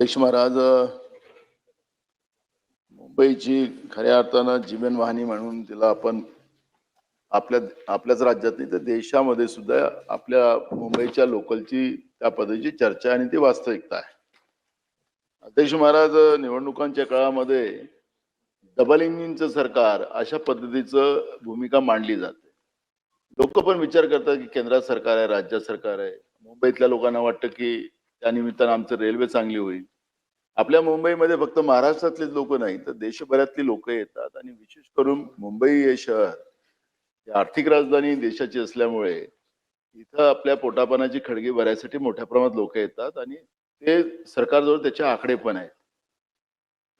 अध्यक्ष महाराज मुंबईची खऱ्या अर्थानं जीवनवाहिनी म्हणून तिला आपण आपल्या आपल्याच राज्यात नाही तर देशामध्ये सुद्धा आपल्या मुंबईच्या लोकलची त्या पद्धतीची चर्चा आहे आणि ती वास्तविकता आहे. अध्यक्ष महाराज निवडणुकांच्या काळामध्ये डबल इंजिनचं सरकार अशा पद्धतीचं भूमिका मांडली जाते. लोक पण विचार करतात की केंद्रात सरकार आहे राज्य सरकार आहे. मुंबईतल्या लोकांना वाटतं की त्यानिमित्तानं आमचं रेल्वे चांगली होईल. आपल्या मुंबईमध्ये फक्त महाराष्ट्रातलेच लोक नाही तर देशभरातली लोक येतात. आणि विशेष करून मुंबई हे शहर ही आर्थिक राजधानी देशाची असल्यामुळे इथं आपल्या पोटापानाची खडगी भरायसाठी मोठ्या प्रमाणात लोक येतात आणि ते सरकारजवळ त्याचे आकडे पण आहेत.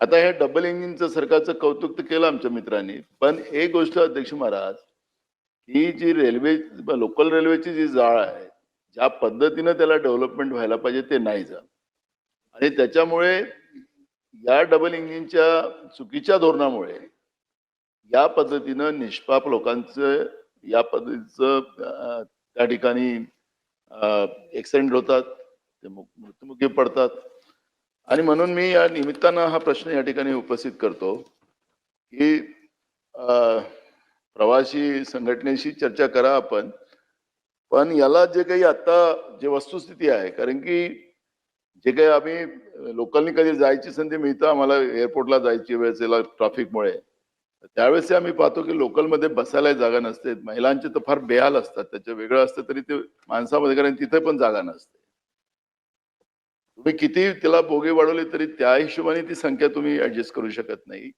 आता हे डबल इंजिनचं सरकारचं कौतुक तर केलं आमच्या मित्रांनी पण एक गोष्ट अध्यक्ष महाराज ही जी रेल्वे लोकल रेल्वेची जी जाळ आहे ज्या पद्धतीनं त्याला डेव्हलपमेंट व्हायला पाहिजे ते नाही झालं. आणि त्याच्यामुळे या डबल इंजिनच्या चुकीच्या धोरणामुळे या पद्धतीनं निष्पाप लोकांचं या पद्धतीचं त्या ठिकाणी ऍक्सिडेंट होतात ते मृत्युमुखी पडतात. आणि म्हणून मी या निमित्तानं हा प्रश्न या ठिकाणी उपस्थित करतो की प्रवासी संघटनेशी चर्चा करा आपण. पण याला जे काही आता जे वस्तुस्थिती आहे कारण की जे काही आम्ही लोकलनी कधी जायची संधी मिळतं आम्हाला एअरपोर्टला जायची वेळेला ट्रॅफिकमुळे. त्यावेळेस आम्ही पाहतो की लोकलमध्ये बसायला जागा नसते. महिलांचे तर फार बेहाल असतात. त्याचे वेगळं असतं तरी ते माणसामध्ये कारण तिथे पण जागा नसते. तुम्ही किती त्याला बोगे वाढवले तरी त्या हिशोबाने ती संख्या तुम्ही ऍडजस्ट करू शकत नाही.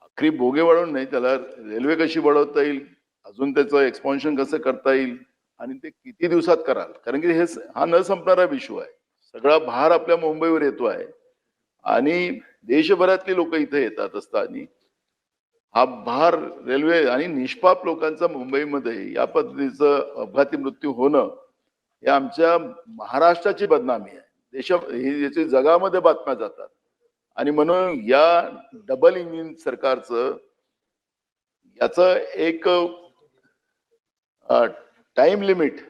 अखरी बोगे वाढवून नाही त्याला रेल्वे कशी वाढवता येईल? अजून त्याचं एक्सपॉन्शन कसं करता येईल? आणि ते किती दिवसात कराल? कारण की हे हा न संपणारा विश्व आहे. सगळा भार आपल्या मुंबईवर येतो आहे. आणि देशभरातली लोक इथे येतात असताना हा भार रेल्वे आणि निष्पाप लोकांचा मुंबईमध्ये या पद्धतीचं अपघाती मृत्यू होणं हे आमच्या महाराष्ट्राची बदनामी आहे. देशा याची जगामध्ये बातम्या जातात. आणि म्हणून या डबल इंजिन सरकारचं याच एक टाइम लिमिट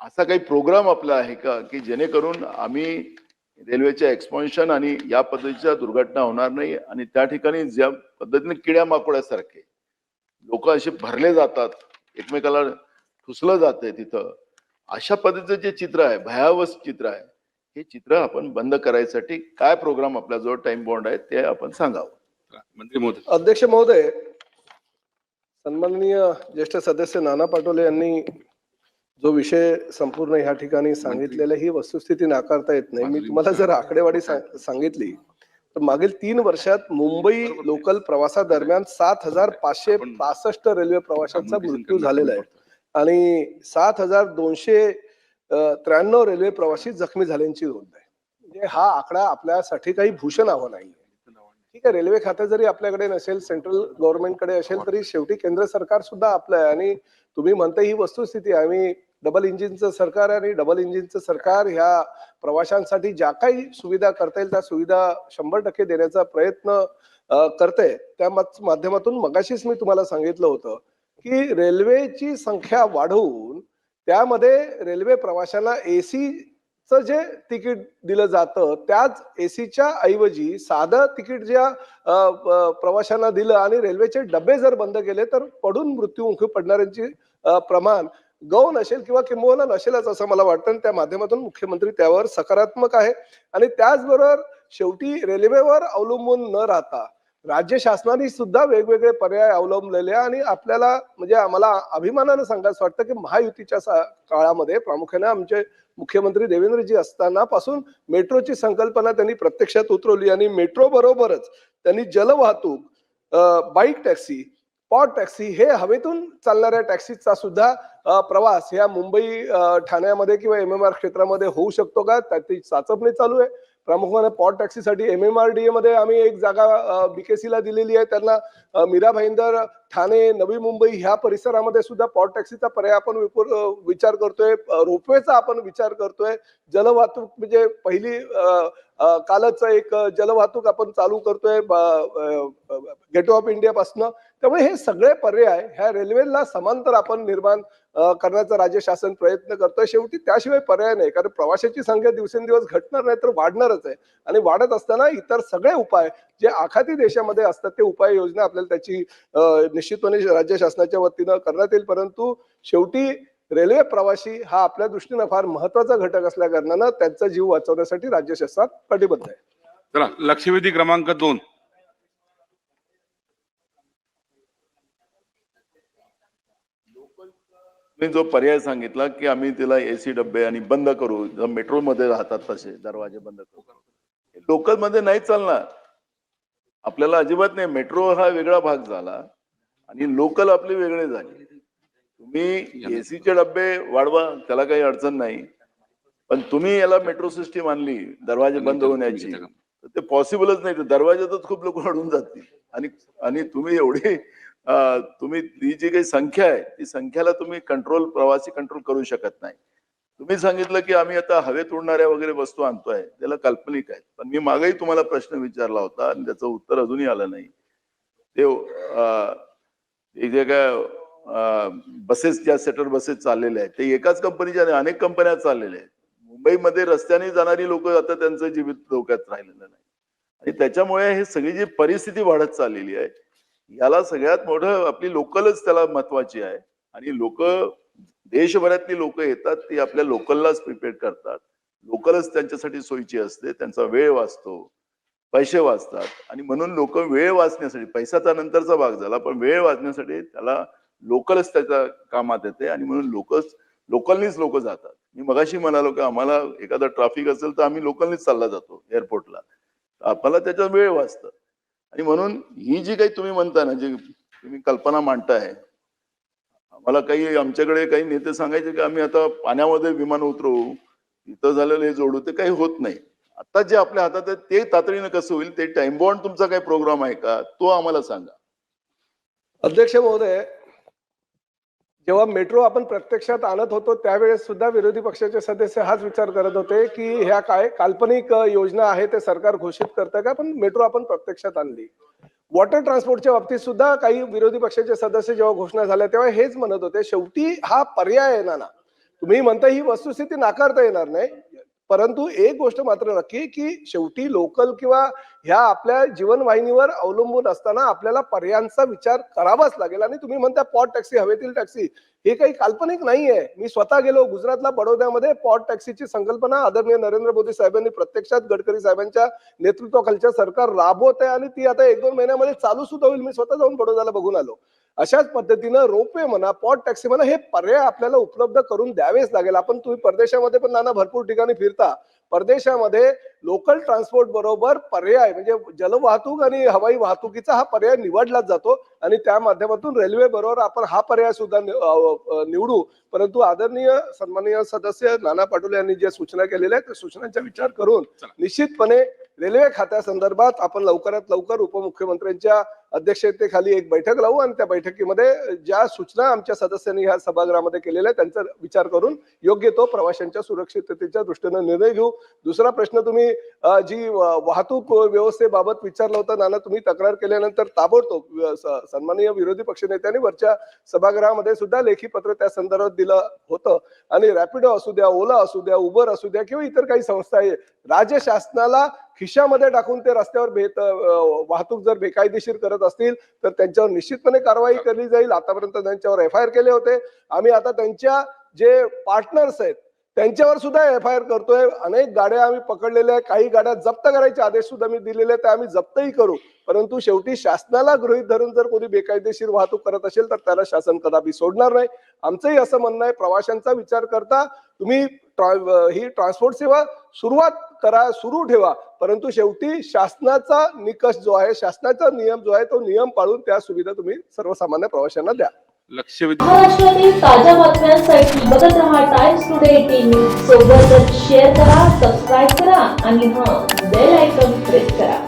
असा काही प्रोग्राम आपला आहे का की जेणेकरून आम्ही रेल्वेच्या एक्सपान्शन आणि या पद्धतीच्या दुर्घटना होणार नाही आणि त्या ठिकाणी ज्या पद्धतीने किड्या माकोड्यासारखे लोक असे भरले जातात एकमेकाला ठुसलं जाते तिथं अशा पद्धतीचं जे चित्र आहे भयावह चित्र आहे हे चित्र आपण बंद करायसाठी काय प्रोग्राम आपल्याजवळ टाइम बॉन्ड आहे ते आपण सांगावं. मंत्री महोदय. अध्यक्ष महोदय सन्माननीय ज्येष्ठ सदस्य नाना पाटोले यांनी जो विषय संपूर्ण ह्या ठिकाणी सांगितलेला ही वस्तुस्थिती नाकारता येत नाही. मी तुम्हाला जर आकडेवारी सांग- सांगितली तर मागील तीन वर्षात मुंबई लोकल प्रवासादरम्यान सात हजार पाचशे पासष्ट रेल्वे प्रवाशांचा मृत्यू झालेला आहे. आणि सात हजार दोनशे त्र्याण्णव रेल्वे प्रवासी जखमी झाल्यांची नोंद आहे. म्हणजे हा आकडा आपल्यासाठी काही भूषण आव्हान नाही ठीक आहे रेल्वे खाते जरी आपल्याकडे नसेल सेंट्रल गव्हर्नमेंटकडे असेल तरी शेवटी केंद्र सरकार सुद्धा आपलं आहे. आणि तुम्ही म्हणता ही वस्तुस्थिती आहे. आम्ही डबल इंजिनचं सरकार आणि डबल इंजिनचं सरकार ह्या प्रवाशांसाठी ज्या काही सुविधा करता येईल त्या सुविधा शंभर टक्के देण्याचा प्रयत्न करते त्या माध्यमातून मगाशीच मी तुम्हाला सांगितलं होतं की रेल्वेची संख्या वाढवून त्यामध्ये रेल्वे प्रवाशांना एसी च जे तिकीट दिलं जातं त्याच एसीच्या ऐवजी साधं तिकीट ज्या प्रवाशांना दिलं आणि रेल्वेचे डबे जर बंद केले तर पडून मृत्यूमुखी पडणाऱ्यांची प्रमाण गौण असेल किंवा किंबहुना नसेलच असं मला वाटतं. आणि त्या माध्यमातून मुख्यमंत्री त्यावर सकारात्मक आहे. आणि त्याचबरोबर शेवटी रेल्वेवर अवलंबून न राहता राज्य शासनाने सुद्धा वेगवेगळे पर्याय अवलंबलेले आणि आपल्याला म्हणजे आम्हाला अभिमानानं सांगायचं वाटतं की महायुतीच्या काळामध्ये प्रामुख्याने आमचे मुख्यमंत्री देवेंद्रजी असताना पासून मेट्रोची संकल्पना त्यांनी प्रत्यक्षात उतरवली. आणि मेट्रो बरोबरच त्यांनी जलवाहतूक बाईक टॅक्सी पॉट टॅक्सी हे हवेतून चालणाऱ्या टॅक्सीचा सुद्धा प्रवास या मुंबई ठाण्यामध्ये किंवा एम एम आर क्षेत्रामध्ये होऊ शकतो का? त्याची चाचपणी चालू आहे. प्रामुख्याने पॉट टॅक्सीसाठी एम एम आर डी मध्ये आम्ही एक जागा बीकेसी ला दिलेली आहे. त्यांना मीरा भाईंदर ठाणे नवी मुंबई ह्या परिसरामध्ये सुद्धा पॉट टॅक्सीचा पर्याय आपण विचार करतोय. रोपवेचा आपण विचार करतोय. जलवाहतूक म्हणजे पहिली कालच एक जलवाहतूक आपण चालू करतोय गेट ऑफ इंडियापासनं त्यामुळे हे सगळे पर्याय ह्या रेल्वेला समांतर आपण निर्माण करण्याचा राज्य शासन प्रयत्न करतोय. शेवटी त्याशिवाय पर्याय नाही. कारण प्रवाशाची संख्या दिवसेंदिवस घटणार नाही तर वाढणारच आहे. आणि वाढत असताना इतर सगळे उपाय जे आखाती देशामध्ये असतात ते उपाय योजना आपल्याला त्याची निश्चितपणे राज्य शासनाच्या वतीनं करण्यात येईल. परंतु शेवटी रेल्वे प्रवासी हा आपल्या दृष्टीनं फार महत्त्वाचा घटक असल्या कारणानं त्यांचा जीव वाचवण्यासाठी राज्य शासन कटिबद्ध आहे. चला लक्षवेधी क्रमांक दोन. मी जो पर्याय सांगितला की आम्ही तिला एसी डबे आणि बंद करू मेट्रो मध्ये राहतात तसे दरवाजे बंद करू. लोकलमध्ये नाही चालणार. आपल्याला अजिबात नाही. मेट्रो हा वेगळा भाग झाला आणि लोकल आपले वेगळे झाले. तुम्ही एसीचे डबे वाढवा त्याला काही अडचण नाही. पण तुम्ही याला मेट्रो सिस्टीम आणली दरवाजे बंद होण्याची तर ते पॉसिबलच नाही. तर दरवाजातच खूप लोक अडून जातील. आणि आणि तुम्ही एवढी तुम्ही ही जी काही संख्या आहे ती संख्याला तुम्ही कंट्रोल प्रवासी कंट्रोल करू शकत नाही. तुम्ही सांगितलं की आम्ही आता हवेत उडणाऱ्या वगैरे वस्तू आणतोय त्याला काल्पनिक आहे पण मी मागेही तुम्हाला प्रश्न विचारला होता आणि त्याचं उत्तर अजूनही आलं नाही. ते जे काय बसेस ज्या सेटर बसेस चाललेल्या आहेत ते एकाच कंपनीच्या अनेक कंपन्या चाललेल्या आहेत. मुंबईमध्ये रस्त्याने जाणारी लोक आता त्यांचं जीवित धोक्यात राहिलेलं नाही. आणि त्याच्यामुळे हे सगळी जी परिस्थिती वाढत चाललेली आहे याला सगळ्यात मोठं आपली लोकलच त्याला महत्वाची आहे. आणि लोक देशभरातली लोक येतात ती आपल्या लोकललाच प्रिपेअर करतात. लोकलच त्यांच्यासाठी सोयीची असते त्यांचा वेळ वाचतो पैसे वाचतात. आणि म्हणून लोक वेळ वाचण्यासाठी पैसाचा नंतरचा भाग झाला पण वेळ वाचण्यासाठी त्याला लोकलच त्याच्या कामात येते. आणि म्हणून लोकच लोकलनीच लोक जातात. मी मगाशी म्हणालो की आम्हाला एखादा ट्रॅफिक असेल तर आम्ही लोकलनीच चालला जातो एअरपोर्टला आपल्याला त्याचा वेळ वाचतं. आणि म्हणून ही जी काही तुम्ही म्हणता ना जी तुम्ही कल्पना मांडताय आम्हाला काही आमच्याकडे काही नेते सांगायचे की आम्ही आता पाण्यामध्ये विमान उतरवू इथं झालेलं हे जोडू ते काही होत नाही. आता जे आपल्या हातात आहे ते तातडीनं कसं होईल ते टाइम बॉन्ड तुमचा काही प्रोग्राम आहे का तो आम्हाला सांगा. अध्यक्ष महोदय जेव्हा मेट्रो आपण प्रत्यक्षात आणत होतो त्यावेळेस सुद्धा विरोधी पक्षाचे सदस्य हाच विचार करत होते की ह्या काय काल्पनिक योजना आहे ते सरकार घोषित करतं का? पण मेट्रो आपण प्रत्यक्षात आणली. वॉटर ट्रान्सपोर्टच्या बाबतीत सुद्धा काही विरोधी पक्षाचे सदस्य जेव्हा घोषणा झाल्या तेव्हा हेच म्हणत होते शेवटी हा पर्याय आहे ना ना. तुम्ही म्हणता ही वस्तुस्थिती नाकारता येणार नाही. परंतु एक गोष्ट मात्र नक्की की शेवटी लोकल किंवा ह्या आपल्या जीवनवाहिनीवर अवलंबून असताना आपल्याला पर्यायांचा विचार करावाच लागेल. आणि तुम्ही म्हणता पॉट टॅक्सी हवेतील टॅक्सी हे काही काल्पनिक नाहीये. मी स्वतः गेलो गुजरातला बडोद्यामध्ये पॉट टॅक्सीची संकल्पना आदरणीय नरेंद्र मोदी साहेबांनी प्रत्यक्षात गडकरी साहेबांच्या नेतृत्वाखालच्या सरकार राबवत आहे आणि ती आता एक दोन महिन्यामध्ये चालू सुद्धा होईल. मी स्वतः जाऊन बडोद्याला बघून आलो. अशाच पद्धतीनं रोपवे म्हणा पॉट टॅक्सी म्हणा हे पर्याय आपल्याला उपलब्ध करून द्यावेच लागेल. आपण तुम्ही परदेशामध्ये पण नाना भरपूर ठिकाणी फिरता. परदेशामध्ये लोकल ट्रान्सपोर्ट बरोबर पर्याय म्हणजे जलवाहतूक आणि हवाई वाहतुकीचा हा पर्याय निवडलाच जातो आणि त्या माध्यमातून रेल्वे बरोबर आपण हा पर्याय सुद्धा निवडू परंतु आदरणीय सन्माननीय सदस्य नाना पाटोले यांनी ज्या सूचना केलेल्या आहेत त्या सूचनांचा विचार करून. निश्चितपणे रेल्वे खात्यासंदर्भात आपण लवकरात लवकर उपमुख्यमंत्र्यांच्या अध्यक्षतेखाली एक बैठक लावू आणि त्या बैठकीमध्ये ज्या सूचना आमच्या सदस्यांनी ह्या सभागृहामध्ये केलेल्या त्यांचा विचार करून योग्य तो प्रवाशांच्या सुरक्षिततेच्या दृष्टीने निर्णय घेऊ. दुसरा प्रश्न तुम्ही जी वाहतूक व्यवस्थेबाबत विचारला होता नाना तुम्ही तक्रार केल्यानंतर ताबडतोब सन्माननीय विरोधी पक्षनेत्यांनी वरच्या सभागृहामध्ये सुद्धा लेखी पत्र त्या संदर्भात दिलं होतं. आणि रॅपिडो असू द्या ओला असू द्या उबर असू द्या किंवा इतर काही संस्था आहे राज्य शासनाला खिशामध्ये टाकून ते रस्त्यावर भेट वाहतूक जर बेकायदेशीर करत असतील तर त्यांच्यावर निश्चितपणे कारवाई केली जाईल. आतापर्यंत त्यांच्यावर एफ आय आर केले होते. आम्ही आता त्यांच्या जे पार्टनर्स आहेत त्यांच्यावर सुद्धा एफ आय आर करतोय. अनेक गाड्या आम्ही पकडलेल्या आहे काही गाड्या जप्त करायचे आदेश सुद्धा मी दिलेले आहेत. ते आम्ही जप्तही करू. परंतु शेवटी शासनाला गृहीत धरून जर कोणी बेकायदेशीर वाहतूक करत असेल तर त्याला शासन कदापि सोडणार नाही. आमचंही असं म्हणणं आहे. प्रवाशांचा विचार करता तुम्ही ट्रा- ही ट्रान्सपोर्ट सेवा सुरुवात करा सुरू ठेवा. परंतु शेवटी शासनाचा निकष जो आहे शासनाचा नियम जो आहे तो नियम पाळून त्या सुविधा तुम्ही सर्वसामान्य प्रवाशांना द्या. लक्षवेधी महाराष्ट्रातील ताज्या बातम्यांसाठी बघत रहा टाइम्स टुडे टीव्ही सोबतच शेअर करा सबस्क्राईब करा आणि हां बेल आयकॉन प्रेस करा.